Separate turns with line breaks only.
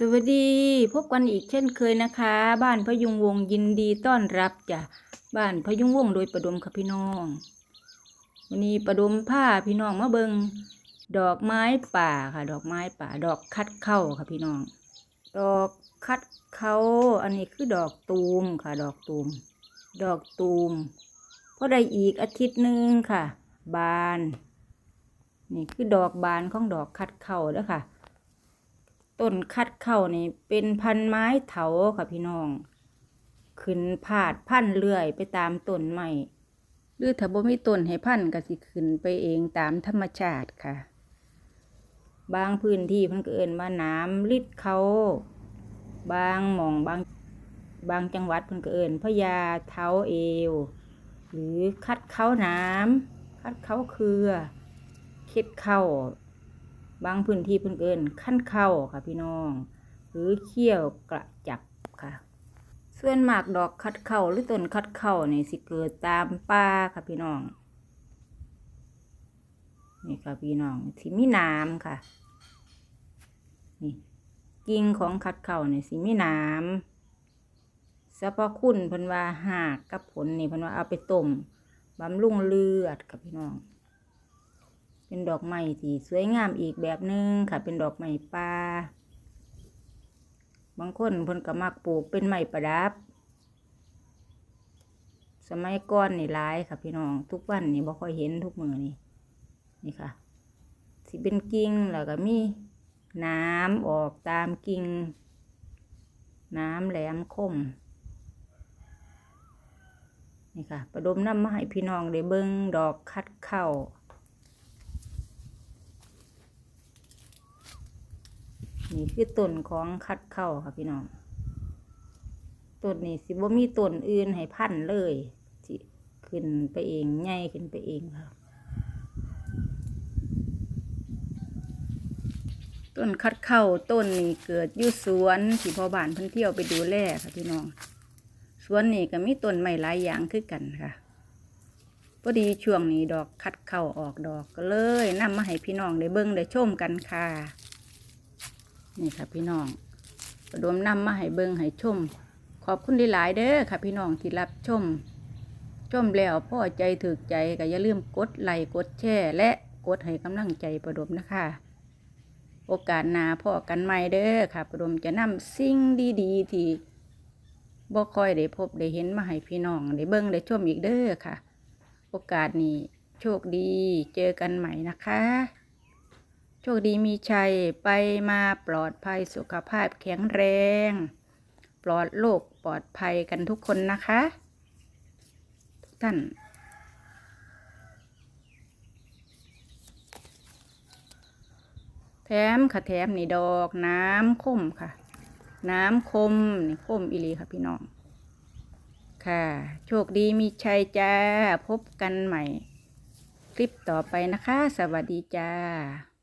สวัสดีพบกันอีกเช่นเคยนะคะ บ้านพยุงวงยินดีต้อนรับจ้ะบ้านพยุงวงโดยประดมค่ะพี่น้องวันนี้ประดมผ้าพี่น้องมาเบิงดอกไม้ป่าค่ะ ดอกไม้ป่า ดอกคัดเข้าค่ะพี่น้อง ดอกคัดเขาอันนี้คือดอกตูมค่ะ ดอกตูม ดอกตูมพอได้อีกอาทิตย์หนึ่งค่ะ บาน นี่คือดอกบานของดอกคัดเข้าเด้อค่ะ ต้นคัดเข้านี่เป็นพันไม้เถาค่ะพี่น้อง ขึ้นพาดพันเลื่อยไปตามต้นไม้หรือถ้าบ่มีต้นให้พันก็สิขึ้นไปเองตามธรรมชาติค่ะ บางพื้นที่เพิ่นก็เอิ้นว่าน้ำลิดเขา บางหม่องบางบางจังหวัดเพิ่นก็เอิ้นพญาเท้าเอว หรือคัดเขาน้ำคัดเขาเครือค็ดเข้า บางพื้นที่เพิ่นเอินขั้นเข้าค่ะพี่น้อง หรือเขี้ยวกระจับค่ะ ส่วนมากดอกคัดเข้าหรือต้นคัดเข้านี่สิเกิดตามป่าค่ะพี่น้องนี่ค่ะพี่น้องสิมีน้ำค่ะนี่กิ่งของคัดเข้านี่สิมีน้ำสรรพคุณพิ่นว่าหากกับผลนี่พิ่นว่าเอาไปต้มบำรุงเลือดค่ะพี่น้อง เป็นดอกไม้ที่สวยงามอีกแบบหนึ่งค่ะ เป็นดอกไม้ป่าบางคนเพิ่นก็มักปลูกเป็นไม้ประดับ สมัยก่อนนี่หลายค่ะพี่น้อง ทุกวันนี่บ่ค่อยเห็นทุกมือนี่นี่ค่ะ สิเป็นกิ่งแล้วก็มีน้ำออกตามกิ่งน้ำแหลมคมนี่ค่ะ ประดมน้ำมาให้พี่น้องได้เบิ่งดอกคัดเข้า นี่คือต้นของคัดเข้าค่ะพี่น้องต้นนี้สิบ่มีต้นอื่นให้พันธ์เลยสิขึ้นไปเองใหญ่ขึ้นไปเองค่ะต้นคัดเข้าต้นนี้เกิดอยู่สวนที่พ่อบ้านเพิ่นเที่ยวไปดูแลค่ะพี่น้องสวนนี้ก็มีต้นไม้หลายอย่างคือกันค่ะพอดีช่วงนี้ดอกคัดเข้าออกดอกก็เลยนำมาให้พี่น้องได้เบิ่งได้ชมกันค่ะ นี่ค่ะพี่น้องประดมนำมาให้เบิงให้ชม ขอบคุณหลายๆเด้อค่ะพี่น้องที่รับชม ชมแล้วพ่อใจถึกใจก็อย่าลืมกดไลค์กดแชร์และกดให้กำลังใจประดมนะคะ โอกาสหน้าพ่อกันใหม่เด้อค่ะ ประดมจะนำสิ่งดีๆที่บ่ค่อยได้พบได้เห็นมาให้พี่น้องได้เบิงได้ชมอีกเด้อค่ะ โอกาสนี้โชคดีเจอกันใหม่นะคะ ชคดีมีชัยไปมาปลอดภัยสุขภาพแข็งแรง ปลอดโรคปลอดภัยกันทุกคนนะคะ ทุกท่านแถมค่ะแถมนี่ดอกน้ำคมค่ะ น้ำคมนี่คมอีลีค่ะพี่น้อง ค่ะ โชคดีมีชัยจ้า พบกันใหม่ คลิปต่อไปนะคะ สวัสดีจ้า